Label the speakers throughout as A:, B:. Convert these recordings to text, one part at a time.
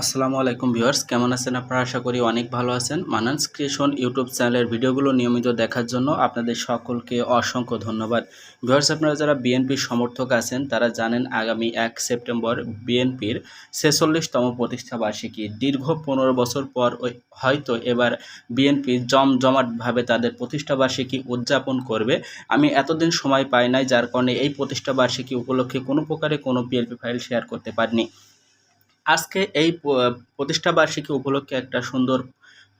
A: আসসালামু আলাইকুম ভিউয়ার্স, কেমন আছেন আপনারা? আশা করি অনেক ভালো আছেন। মানান্স ক্রিয়েশন ইউটিউব চ্যানেলের ভিডিওগুলো নিয়মিত দেখার জন্য আপনাদের সকলকে অসংখ্য ধন্যবাদ। ভিউয়ার্স, আপনারা যারা বিএনপির সমর্থক আছেন, তারা জানেন আগামী এক সেপ্টেম্বর বিএনপির ছেচল্লিশতম প্রতিষ্ঠা বার্ষিকী। দীর্ঘ পনেরো বছর পর হয়তো এবার বিএনপি জমজমাটভাবে তাদের প্রতিষ্ঠা বার্ষিকী উদযাপন করবে। আমি এতদিন সময় পাই নাই, যার কারণে এই প্রতিষ্ঠা বার্ষিকী উপলক্ষে কোনো প্রকারে কোনো পিএলপি ফাইল শেয়ার করতে পারিনি। আজকে এই প্রতিষ্ঠা বার্ষিকী উপলক্ষে একটা সুন্দর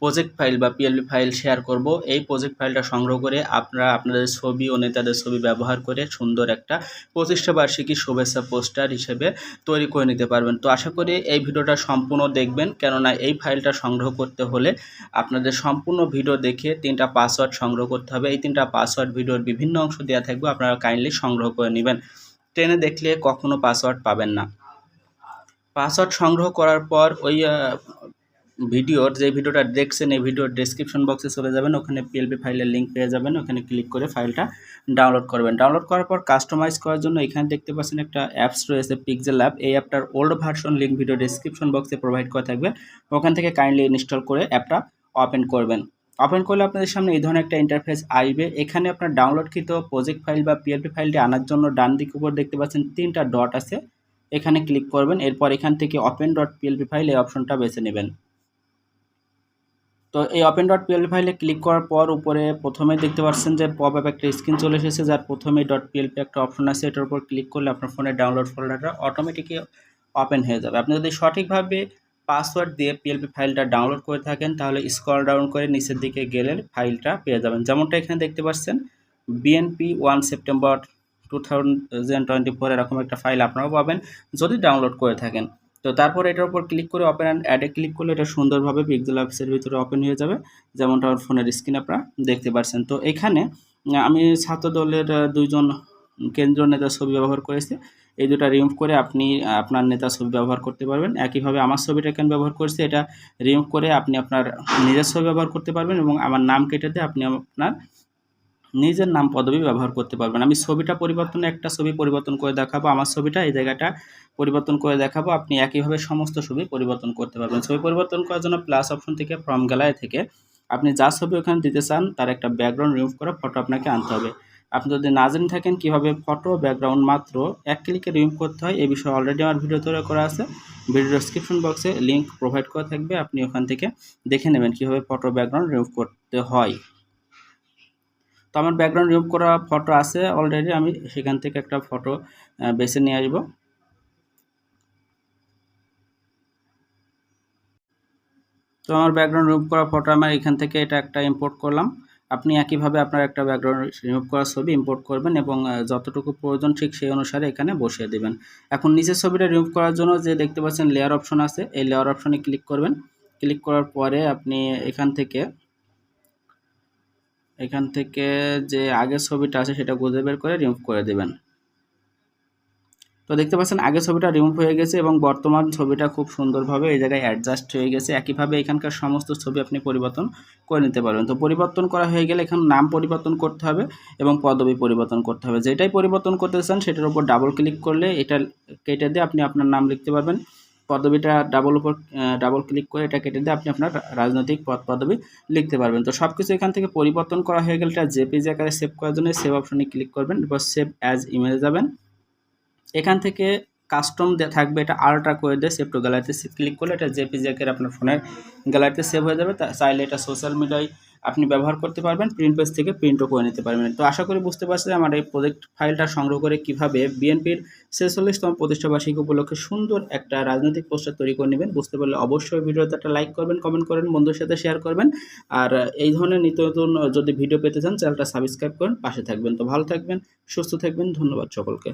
A: প্রজেক্ট ফাইল বা পিএলপি ফাইল শেয়ার করব। এই প্রজেক্ট ফাইলটা সংগ্রহ করে আপনারা আপনাদের ছবি ও নেতাদের ছবি ব্যবহার করে সুন্দর একটা প্রতিষ্ঠা বার্ষিকী শুভেচ্ছা পোস্টার হিসেবে তৈরি করে নিতে পারবেন। তো আশা করি এই ভিডিওটা সম্পূর্ণ দেখবেন। কেননা এই ফাইলটা সংগ্রহ করতে হলে আপনাদের সম্পূর্ণ ভিডিও দেখে তিনটা পাসওয়ার্ড সংগ্রহ করতে হবে। এই তিনটা পাসওয়ার্ড ভিডিওর বিভিন্ন অংশ দেওয়া থাকবে, আপনারা কাইন্ডলি সংগ্রহ করে নেবেন। ট্রেনে দেখলে কখনো পাসওয়ার্ড পাবেন না। পাসওয়ার্ড সংগ্রহ করার পর ওই ভিডিওর যে ভিডিওটা দেখছেন, এই ভিডিওর ডেসক্রিপশন বক্সে চলে যাবেন। ওখানে পিএলপি ফাইলের লিঙ্ক পেয়ে যাবেন। ওখানে ক্লিক করে ফাইলটা ডাউনলোড করবেন। ডাউনলোড করার পর কাস্টমাইজ করার জন্য এখানে দেখতে পাচ্ছেন একটা অ্যাপস রয়েছে পিকজেল অ্যাপ এই অ্যাপটার old version link video description বক্সে প্রোভাইড করা থাকবে ওখান থেকে কাইন্ডলি ইনস্টল করে অ্যাপটা ওপেন করবেন। ওপেন করলে আপনাদের সামনে এই ধরনের একটা ইন্টারফেস আসবে। এখানে আপনার ডাউনলোডকৃত প্রজেক্ট ফাইল বা পিএলপি ফাইলটি আনার জন্য ডান দিক উপর দেখতে পাচ্ছেন তিনটা ডট আছে। এখানে ক্লিক করবেন, এরপর এখান থেকে ওপেন ডট পিএলপি ফাইল এই অপশনটা বেছে নেবেন। তো এই ওপেন ডট পিএলপি ফাইলে ক্লিক করার পর উপরে প্রথমে দেখতে পাচ্ছেন যে পপ আপ একটা স্ক্রিন চলে এসেছে, যার প্রথমে. ডট পিএলপি একটা অপশন আছে, এটার উপর ক্লিক করলে আপনার ফোনের ডাউনলোড ফোল্ডারটা অটোমেটিকই ওপেন হয়ে যাবে। আপনি যদি সঠিকভাবে পাসওয়ার্ড দিয়ে পিএলপি ফাইলটা ডাউনলোড করে থাকেন, তাহলে স্ক্রল ডাউন করে নিচের দিকে গেলে ফাইলটা পেয়ে যাবেন। যেমনটা এখানে দেখতে পাচ্ছেন BNP one September two thousand twenty four এরকম একটা ফাইল আপনারাও পাবেন, যদি ডাউনলোড করে থাকেন। তো তারপর এটার উপর ক্লিক করে ওপেন অ্যান্ড অ্যাডে ক্লিক করলে এটা সুন্দরভাবে পিক্সেল অফিসের ভিতরে ওপেন হয়ে যাবে, যেমনটা আমার ফোনের স্ক্রিন আপনারা দেখতে পাচ্ছেন তো এখানে আমি ছাত্র দলের দুইজন কেন্দ্রীয় নেতার ছবি ব্যবহার করেছি। এই দুটা রিমুভ করে আপনি আপনার নেতার ছবি ব্যবহার করতে পারবেন। একইভাবে আমার ছবিটা কেন ব্যবহার করছি, এটা রিমুভ করে আপনি আপনার নিজের ছবি ব্যবহার করতে পারবেন এবং আমার নাম কেটে দিয়ে আপনি আপনার নিজের নাম পদবি ব্যবহার করতে পারবেন। আমি ছবিটা পরিবর্তনে, একটা ছবি পরিবর্তন করে দেখাবো। আমার ছবিটা, এই জায়গাটা পরিবর্তন করে দেখাবো। আপনি একইভাবে সমস্ত ছবি পরিবর্তন করতে পারবেন। ছবি পরিবর্তন করার জন্য প্লাস অপশন থেকে ফর্ম গ্যালারি থেকে আপনি যা ছবি ওখানে দিতে চান, তার একটা ব্যাকগ্রাউন্ড রিমুভ করা ফটো আপনাকে আনতে হবে। আপনি যদি না জেনে থাকেন কীভাবে ফটো ব্যাকগ্রাউন্ড মাত্র এক ক্লিকে রিমুভ করতে হয়, এই বিষয়ে অলরেডি আমার ভিডিও তৈরি করা আছে। ভিডিও ডিসক্রিপশন বক্সে লিঙ্ক প্রোভাইড করা থাকবে। আপনি ওখান থেকে দেখে নেবেন কীভাবে ফটো ব্যাকগ্রাউন্ড রিমুভ করতে হয়। তো আমার ব্যাকগ্রাউন্ড রিমুভ করা ফটো আছে অলরেডি আমি সেখান থেকে একটা ফটো বেছে নিয়ে আসব। তো আমার ব্যাকগ্রাউন্ড রিমুভ করা ফটো আমার এখান থেকে এটা একটা ইম্পোর্ট করলাম। আপনি একইভাবে আপনার একটা ব্যাকগ্রাউন্ড রিমুভ করা ছবি ইম্পোর্ট করবেন এবং যতটুকু প্রয়োজন ঠিক সেই অনুসারে এখানে বসিয়ে দেবেন। এখন নিজের ছবিটা রিমুভ করার জন্য যে দেখতে পাচ্ছেন লেয়ার অপশন আছে, এই লেয়ার অপশনে ক্লিক করবেন। ক্লিক করার পরে আপনি এখান থেকে এখান থেকে যে আগের ছবিটা আছে সেটা খুঁজে বের করে রিমুভ করে দেবেন। তো দেখতে পাচ্ছেন, আগের ছবিটা রিমুভ হয়ে গেছে এবং বর্তমান ছবিটা খুব সুন্দরভাবে এই জায়গায় অ্যাডজাস্ট হয়ে গেছে। একইভাবে এখানকার সমস্ত ছবি আপনি পরিবর্তন করে নিতে পারবেন। তো পরিবর্তন করা হয়ে গেলে এখানে নাম পরিবর্তন করতে হবে এবং পদবি পরিবর্তন করতে হবে। যেটাই পরিবর্তন করতে চান, সেটার উপর ডাবল ক্লিক করলে এটা কেটে দিয়ে আপনি আপনার নাম লিখতে পারবেন। পদবিটা ডাবল উপর ডাবল ক্লিক করে এটা কেটে দিয়ে আপনি আপনার রাজনৈতিক পদ পদবি লিখতে পারবেন। তো সব কিছু এখান থেকে পরিবর্তন করা হয়ে গেলে এটা জেপিজি আকারে সেভ করার জন্য সেভ অপশনে ক্লিক করবেন, এরপর সেভ অ্যাজ ইমেজ যাবেন। এখান থেকে কাস্টম থাকবে, এটা আল্ট্রা করে দিয়ে সেভ টু গ্যালারিতে ক্লিক করলে এটা জেপি আকারে আপনার ফোনের গ্যালারিতে সেভ হয়ে যাবে। চাইলে এটা সোশ্যাল মিডিয়ায় আপনি ব্যবহার করতে পারবেন প্রিন্ট পেজ থেকে প্রিন্টও করে নিতে পারবেন। তো আশা করি বুঝতে পারছি আমার এই প্রজেক্ট ফাইলটা সংগ্রহ করে কীভাবে বিএনপির ছেচল্লিশতম প্রতিষ্ঠাবার্ষিকী উপলক্ষে সুন্দর একটা রাজনৈতিক পোস্টার তৈরি করে নেবেন। বুঝতে পারলে অবশ্যই ভিডিওতে একটা লাইক করবেন কমেন্ট করেন বন্ধুর সাথে শেয়ার করবেন। আর এই ধরনের নিত্য নতুন যদি ভিডিও পেতে চান চ্যানেলটা সাবস্ক্রাইব করেন, পাশে থাকবেন। তো ভালো থাকবেন, সুস্থ থাকবেন, ধন্যবাদ সকলকে।